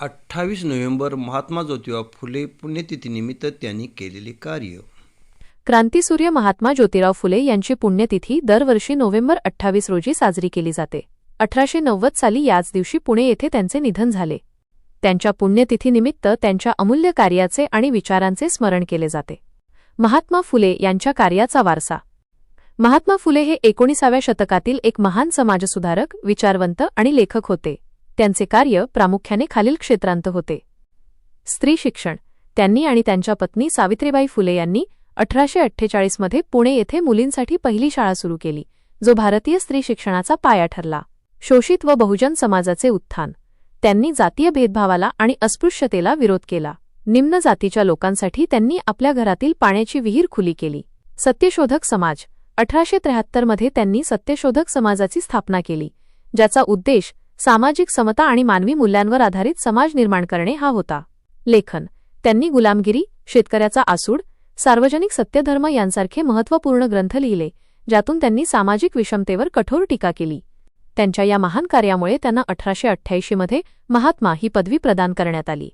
अठ्ठावीस नोव्हेंबर महात्मा ज्योतिबा फुले पुण्यतिथीनिमित्त त्यांनी केलेले कार्य. क्रांतीसूर्य महात्मा ज्योतिराव फुले यांची पुण्यतिथी दरवर्षी नोव्हेंबर अठ्ठावीस रोजी साजरी केली जाते. अठराशे नव्वद साली याच दिवशी पुणे येथे त्यांचे निधन झाले. त्यांच्या पुण्यतिथीनिमित्त त्यांच्या अमूल्य कार्याचे आणि विचारांचे स्मरण केले जाते. महात्मा फुले यांच्या कार्याचा वारसा. महात्मा फुले हे एकोणीसाव्या शतकातील एक महान समाजसुधारक विचारवंत आणि लेखक होते. त्यांचे कार्य प्रामुख्याने खालील क्षेत्रांत होते. स्त्री शिक्षण. त्यांनी आणि त्यांच्या पत्नी सावित्रीबाई फुले यांनी अठराशे अठ्ठेचाळीसमध्ये पुणे येथे मुलींसाठी पहिली शाळा सुरू केली जो भारतीय स्त्री शिक्षणाचा पाया ठरला. शोषित व बहुजन समाजाचे उत्थान. त्यांनी जातीय भेदभावाला आणि अस्पृश्यतेला विरोध केला. निम्न जातीच्या लोकांसाठी त्यांनी आपल्या घरातील पाण्याची विहीर खुली केली. सत्यशोधक समाज. अठराशे त्र्याहत्तरमध्ये त्यांनी सत्यशोधक समाजाची स्थापना केली ज्याचा उद्देश सामाजिक समता आणि मानवी मूल्यांवर आधारित समाज निर्माण करणे हा होता. लेखन. त्यांनी गुलामगिरी शेतकऱ्याचा आसूड सार्वजनिक सत्यधर्म यांसारखे महत्त्वपूर्ण ग्रंथ लिहिले ज्यातून त्यांनी सामाजिक विषमतेवर कठोर टीका केली. त्यांच्या या महान कार्यामुळे त्यांना अठराशे अठ्ठ्याऐंशीमध्ये महात्मा ही पदवी प्रदान करण्यात आली.